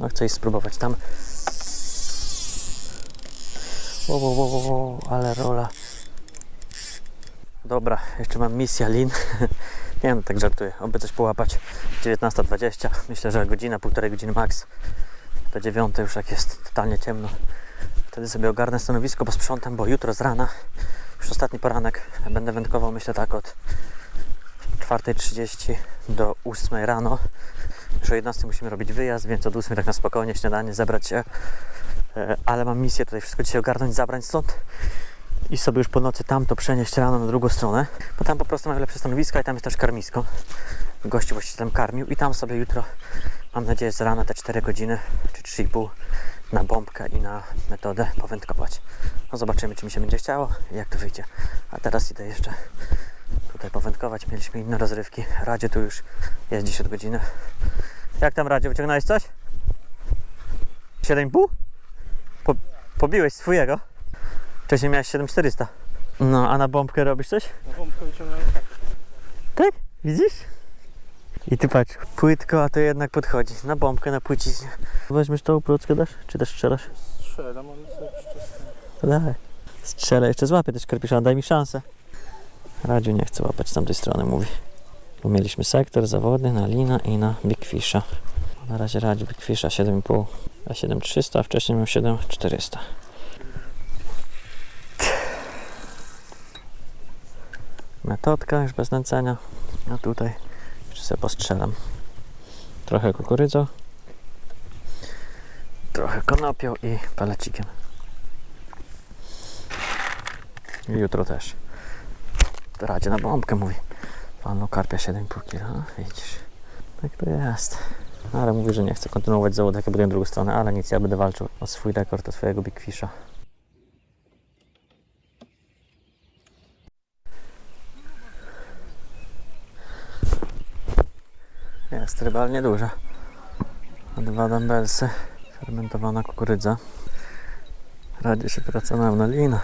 No chcę iść spróbować tam. Wo, wo, wo, wo, wo, ale rola. Dobra, jeszcze mam misja lin. Nie no, tak żartuję. Oby coś połapać. 19.20. Myślę, że godzina, półtorej godziny max. Do 9 już jak jest totalnie ciemno. Wtedy sobie ogarnę stanowisko, posprzątam, bo jutro z rana, już ostatni poranek, będę wędkował myślę tak od 4.30 do 8 rano. Już o 11 musimy robić wyjazd, więc od 8 tak na spokojnie śniadanie, zebrać się. E, Ale mam misję tutaj wszystko dzisiaj ogarnąć, zabrać stąd i sobie już po nocy tam to przenieść rano na drugą stronę, bo tam po prostu mają lepsze stanowiska i tam jest też karmisko. Gościu właściwie tam karmił i tam sobie jutro, mam nadzieję, z rana te 4 godziny czy 3,5 na bombkę i na metodę powędkować. No zobaczymy, czy mi się będzie chciało i jak to wyjdzie. A teraz idę jeszcze tutaj powędkować. Mieliśmy inne rozrywki. Radzie tu już jest 10 godziny. Jak tam Radzie, wyciągnąłeś coś? 7,5? Po, pobiłeś swojego? Wcześniej miałeś 7400. No, a na bombkę robisz coś? No bombkę wyciągnąłem tak. Tak? Widzisz? I ty patrz, płytko, a to jednak podchodzi. Na bombkę, na płyciźnie. Weźmiesz tą plotkę dasz? Czy też strzelasz? Strzelam, ale sobie. Strzelę, jeszcze złapię też karpiszana, daj mi szansę. Radziu nie chce łapać z tamtej strony, mówi. Bo mieliśmy sektor zawodny na lina i na Big Fisha. Na razie Radziu Big Fisha 7,5, a 7300, a wcześniej miał 7400. Metodka już bez nęcenia. A tutaj jeszcze sobie postrzelam. Trochę kukurydzą, trochę konopią i palecikiem. I jutro też. Radzie na bombkę mówi. Pan karpia 7,5 kg. Widzisz. Tak to jest. No, Ale mówi, że nie chce kontynuować zawodu, jak ja buduję drugą stronę, ale nic, ja będę walczył o swój rekord, o swojego Big Fisha. Jest ryba, ale nieduża. Dwa dumbbellsy, fermentowana kukurydza. Radzie się praca na lina.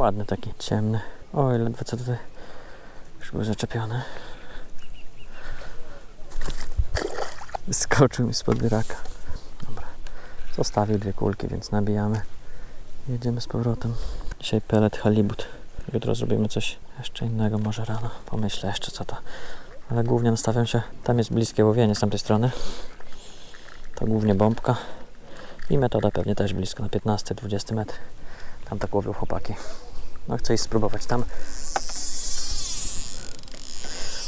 Ładny taki, ciemny. Oj, ledwo co tutaj już był zaczepiony. Skoczył mi spod wyraka. Dobra. Zostawił dwie kulki, więc nabijamy. Jedziemy z powrotem. Dzisiaj pelet halibut. Jutro zrobimy coś jeszcze innego, może rano. Pomyślę jeszcze co to. Ale głównie nastawiam się, tam jest bliskie łowienie z tamtej strony. To głównie bombka. I metoda pewnie też blisko, na 15-20 metr. Tam tak łowią chłopaki. No chcę iść spróbować tam.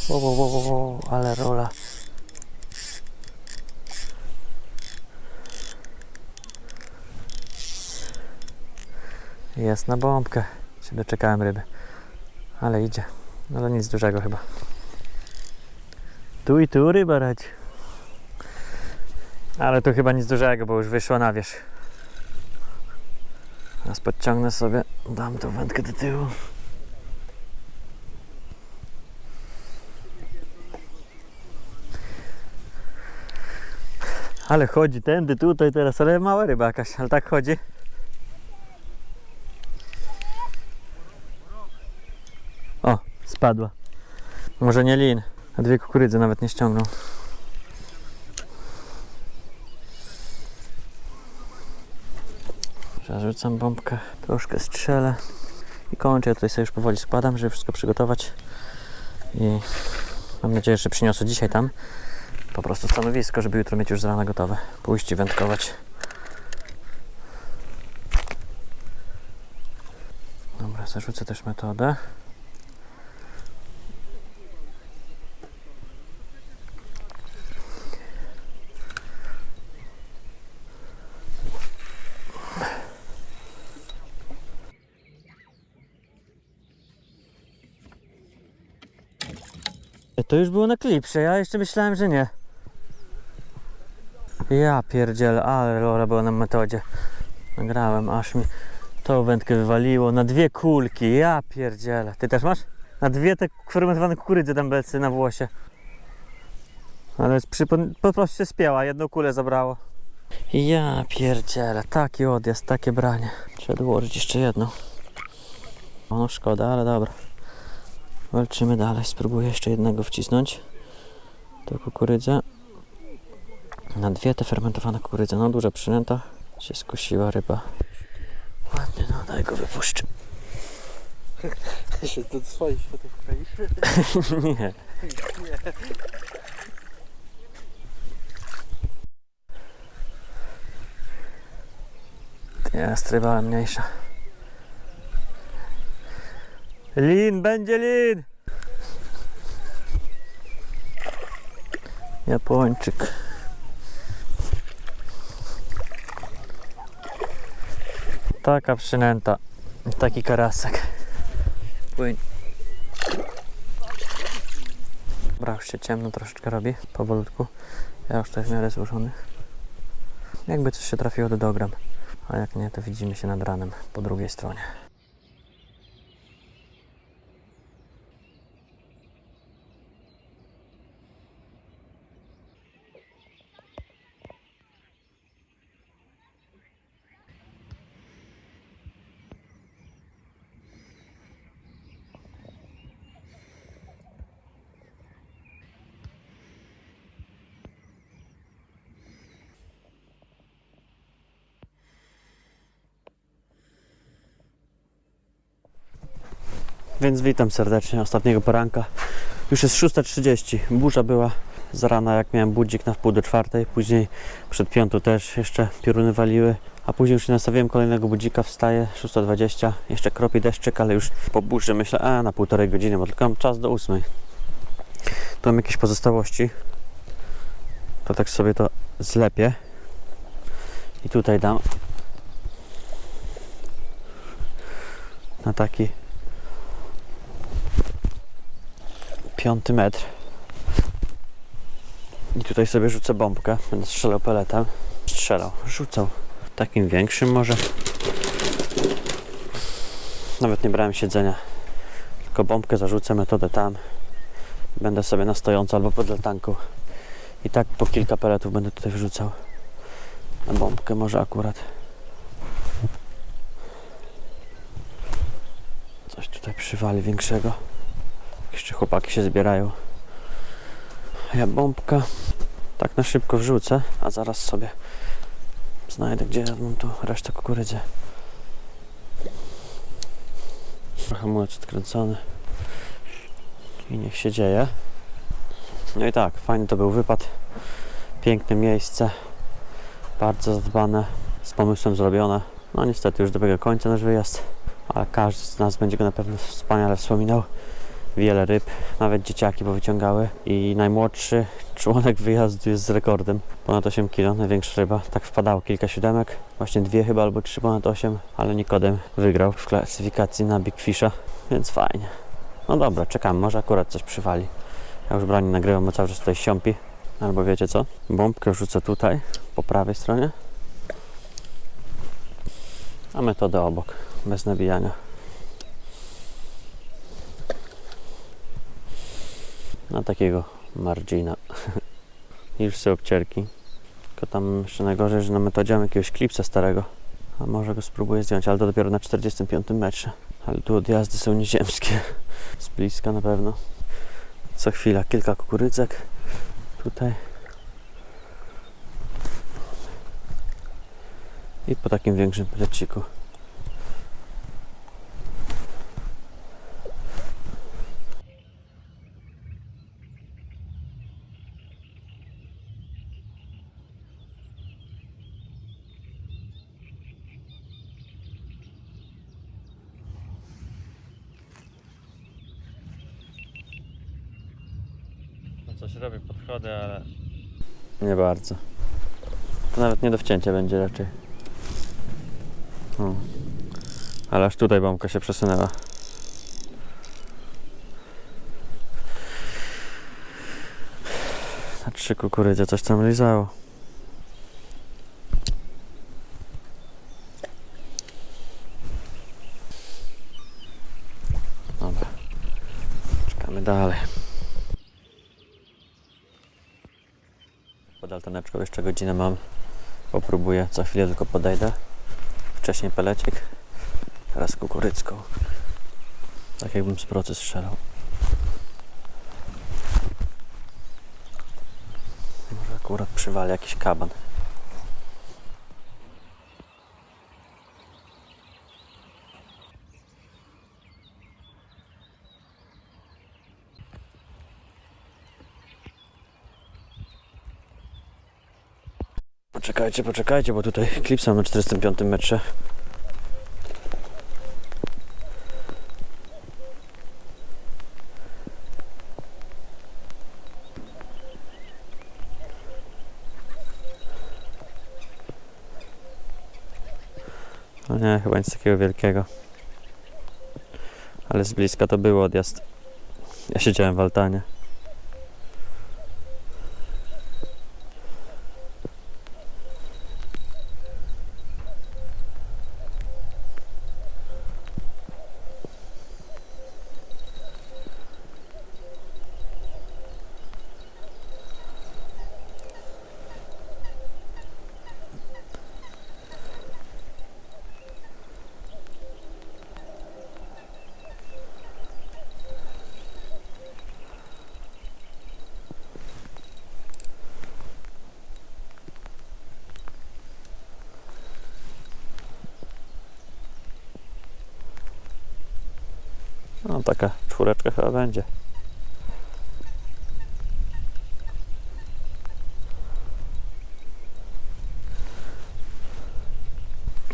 Wo, wo, wo, ale rola. Jest na bombkę. Się doczekałem ryby. Ale idzie. No ale nic dużego chyba. Tu i tu ryba rać. Ale tu chyba nic dużego, bo już wyszła na wierzch. Teraz podciągnę sobie, dam tą wędkę do tyłu. Ale chodzi tędy, tutaj teraz, ale mała ryba jakaś, ale tak chodzi. O, spadła. Może nie lin, a dwie kukurydzy nawet nie ściągnął. Zarzucam bombkę, troszkę strzelę i kończę. Ja tutaj sobie już powoli składam, żeby wszystko przygotować. I mam nadzieję, że przyniosę dzisiaj tam po prostu stanowisko, żeby jutro mieć już z rana gotowe. Pójść i wędkować. Dobra, zarzucę też metodę. To już było na klipsie, ja jeszcze myślałem, że nie. Ja pierdzielę, ale Lora była na metodzie. Nagrałem, aż mi tą wędkę wywaliło na dwie kulki, ja pierdzielę. Ty też masz? Na dwie te fermentowane kukurydzy dambelcy na włosie. Ale przy, po, prostu się spięła, jedną kulę zabrało. Ja pierdzielę, taki odjazd, takie branie. Trzeba dołożyć jeszcze jedną. O, no szkoda, ale dobra. Walczymy dalej. Spróbuję jeszcze jednego wcisnąć. To kukurydzę. Na dwie te fermentowane kukurydze. No duża przynęta. Się skusiła ryba. Ładnie, no daj go wypuszczę. Się do swoich światów kraisz? Nie. Jest ryba mniejsza. Lin, będzie lin! Japończyk. Taka przynęta. Taki karasek. Płyń. Dobra, już się ciemno troszeczkę robi, powolutku. Ja już tutaj w miarę złożony. Jakby coś się trafiło, to dogram. A jak nie, to widzimy się nad ranem po drugiej stronie. Więc witam serdecznie ostatniego poranka. Już jest 6.30. Burza była z rana, jak miałem budzik na wpół do czwartej. Później przed piątą też jeszcze pioruny waliły. A później już nastawiłem kolejnego budzika, wstaję 6.20. Jeszcze kropi deszczyk, ale już po burzy myślę, a na półtorej godziny, bo tylko mam czas do ósmej. Tu mam jakieś pozostałości. To tak sobie to zlepię. I tutaj dam na taki piąty metr. I tutaj sobie rzucę bombkę. Będę strzelał peletem. Strzelał, rzucał. Takim większym może. Nawet nie brałem siedzenia. Tylko bombkę zarzucę, metodę tam. Będę sobie na stojąco albo pod latanką. I tak po kilka peletów będę tutaj wrzucał. Na bombkę może akurat. Coś tutaj przywali większego. Jeszcze chłopaki się zbierają. Ja bombka tak na szybko wrzucę, a zaraz sobie znajdę, gdzie ja mam tu resztę kukurydzy. Trochę młot odkręcony. I niech się dzieje. No i tak, fajny to był wypad. Piękne miejsce. Bardzo zadbane, z pomysłem zrobione. No niestety już dobiega końca nasz wyjazd, ale każdy z nas będzie go na pewno wspaniale wspominał wiele ryb, nawet dzieciaki powyciągały i najmłodszy członek wyjazdu jest z rekordem, ponad 8 kg, największa ryba, tak wpadało kilka siódemek, właśnie dwie chyba albo trzy ponad 8, ale Nikodem wygrał w klasyfikacji na Big Fisha, więc fajnie. No dobra, czekam, może akurat coś przywali. Ja już broni nagrywam, bo cały czas tutaj siąpi, albo wiecie co, bombkę wrzucę tutaj, po prawej stronie, a metodę obok, bez nabijania. Na takiego margina. Już sobie obcierki. Tylko tam jeszcze najgorzej, że na metodzie mam jakiegoś klipsa starego. A może go spróbuję zdjąć, ale to dopiero na 45 metrze. Ale tu odjazdy są nieziemskie. Z bliska na pewno. Co chwila kilka kukurydzek. Tutaj. I po takim większym pleciku. No coś robię podchody, ale... Nie bardzo. To nawet nie do wcięcia będzie raczej. O. Ale aż tutaj bombka się przesunęła. Na trzy kukurydze coś tam lizało. Dobra. Czekamy dalej. Pod alterneczką jeszcze godzinę mam. Popróbuję, co chwilę tylko podejdę. Wcześniej pelecik, teraz kukurydzką. Tak jakbym z procy strzelał. Może akurat przywali jakiś kaban. Poczekajcie, poczekajcie, bo tutaj klip sam na 45 metrze. No nie, chyba nic takiego wielkiego. Ale z bliska to był odjazd. Ja siedziałem w altanie. No taka czwóreczka chyba będzie.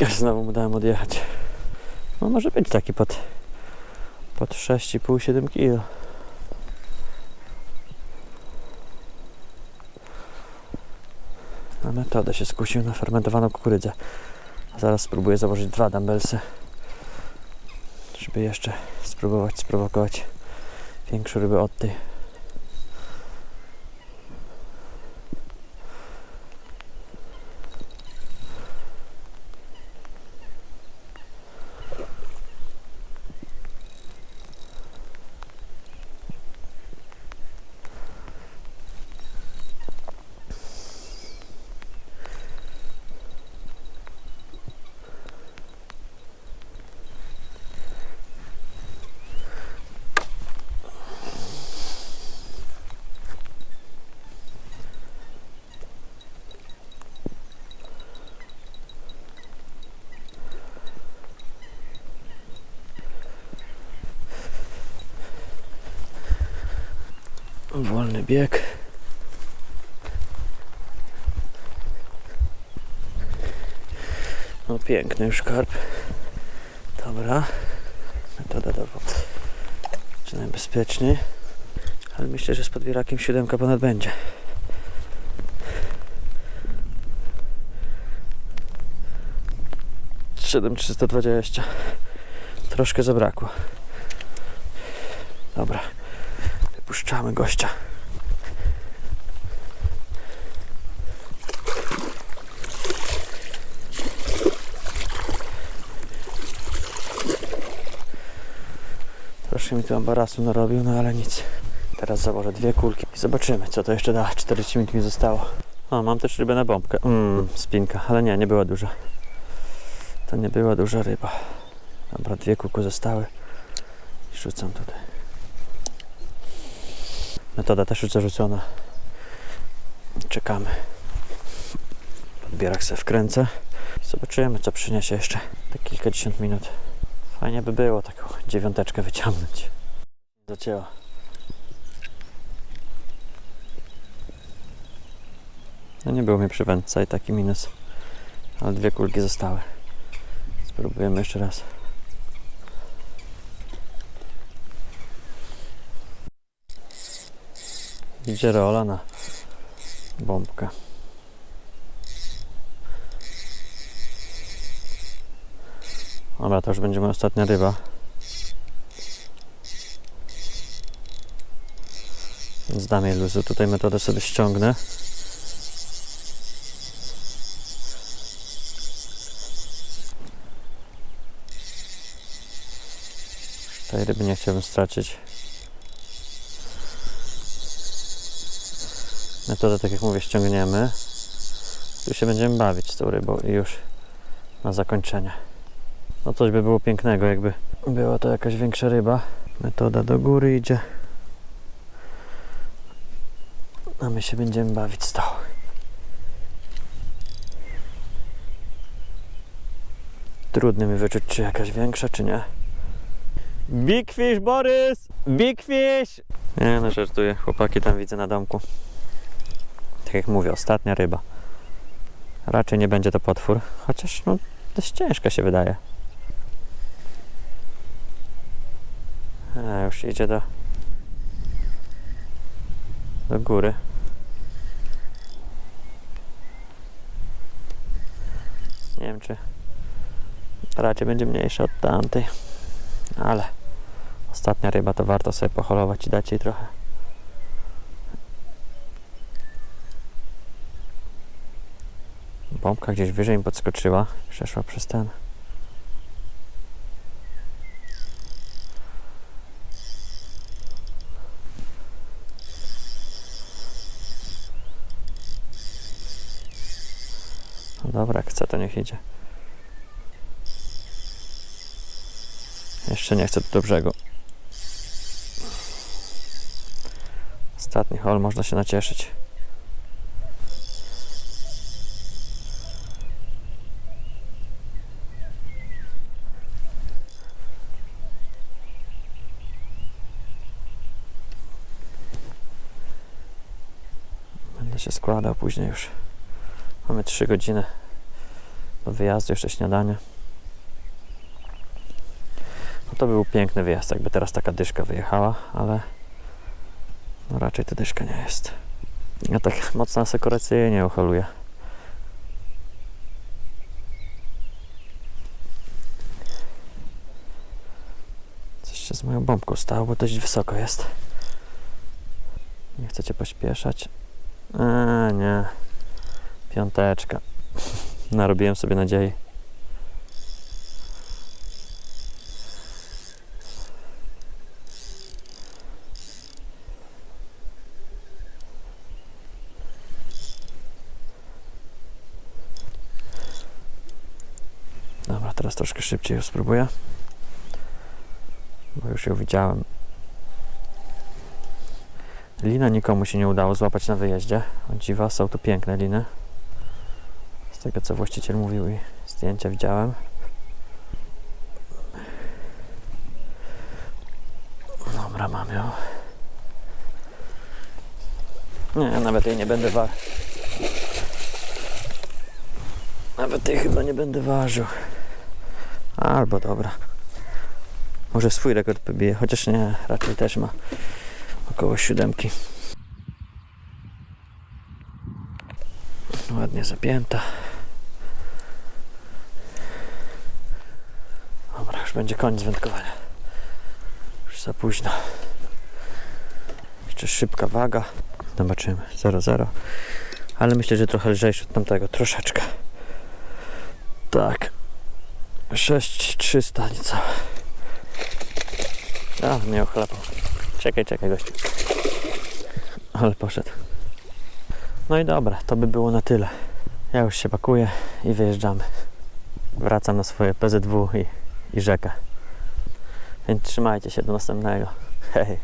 Ja znowu mu dałem odjechać. No może być taki pod, pod 6,5-7 kg. Na metodę się skusił na fermentowaną kukurydzę. Zaraz spróbuję założyć dwa dumbbellsy żeby jeszcze spróbować sprowokować większą rybę od tej. Wolny bieg. No piękny już karp. Dobra. Metoda dobra. Zaczynamy bezpiecznie. Ale myślę, że z podbierakiem siódemka ponad będzie. Siedem trzysta dwadzieścia. Troszkę zabrakło. Dobra. Wypuszczamy gościa. Troszkę mi tu ambarasu narobił, no ale nic. Teraz założę dwie kulki i zobaczymy, co to jeszcze da. 40 minut mi zostało. O, mam też rybę na bombkę. Mmm, spinka, ale nie, nie była duża. To nie była duża ryba. Dobra, dwie kulki zostały. I rzucam tutaj. Metoda też już zarzucona. Czekamy. Podbierak se wkręcę. Zobaczymy, co przyniesie jeszcze te kilkadziesiąt minut. Fajnie by było taką dziewiąteczkę wyciągnąć. Zacięła. No nie było mnie przy wędce i taki minus. Ale dwie kulki zostały. Spróbujemy jeszcze raz. Idzie rola na bombkę. Dobra, to już będzie moja ostatnia ryba. Więc dam jej luzu. Tutaj metodę sobie ściągnę. Tej ryby nie chciałbym stracić. Metodę, tak jak mówię, ściągniemy. Tu się będziemy bawić z tą rybą i już na zakończenie. No coś by było pięknego, jakby była to jakaś większa ryba. Metoda do góry idzie. A my się będziemy bawić tą. Trudno mi wyczuć, czy jakaś większa, czy nie. Big fish, Borys! Big fish! Nie no, żartuję. Chłopaki tam widzę na domku. Tak jak mówię, ostatnia ryba. Raczej nie będzie to potwór, chociaż no dość ciężka się wydaje. A, już idzie do do góry. Nie wiem czy raczej będzie mniejsza od tamtej, ale ostatnia ryba to warto sobie poholować i dać jej trochę. Bombka gdzieś wyżej mi podskoczyła, przeszła przez ten. No dobra, jak chce to niech idzie. Tu do. Ostatni hol, można się nacieszyć. Będę się składał później już. Mamy 3 godziny do wyjazdu, jeszcze śniadanie. To był piękny wyjazd, jakby teraz taka dyszka wyjechała, ale no raczej to dyszka nie jest. Ja tak mocno asekuracyjnie ucholuję. Coś się z moją bombką stało, bo dość wysoko jest. Nie chcecie pośpieszać. Eee, nie. Piąteczka. Narobiłem sobie nadziei. Dobra, teraz troszkę szybciej ją spróbuję. Bo już ją widziałem. Lina nikomu się nie udało złapać na wyjeździe. O dziwa, są to piękne liny. Z tego co właściciel mówił i zdjęcia widziałem. Dobra, mam ją. Nie, nawet jej nie będę ważył. Nawet jej chyba nie będę ważył. Albo dobra. Może swój rekord pobije, chociaż nie, raczej też ma około siódemki. Ładnie zapięta. Dobra, już będzie koniec wędkowania. Już za późno. Jeszcze szybka waga. Zobaczymy. 0,0. Ale myślę, że trochę lżejszy od tamtego. Troszeczkę. Tak. 6300 niecałe. A, nie ochlapał. Czekaj, czekaj gościu. Ale poszedł. No i dobra, to by było na tyle. Ja już się pakuję i wyjeżdżamy. Wracam na swoje PZW i, i rzekę. Więc trzymajcie się do następnego. Hej.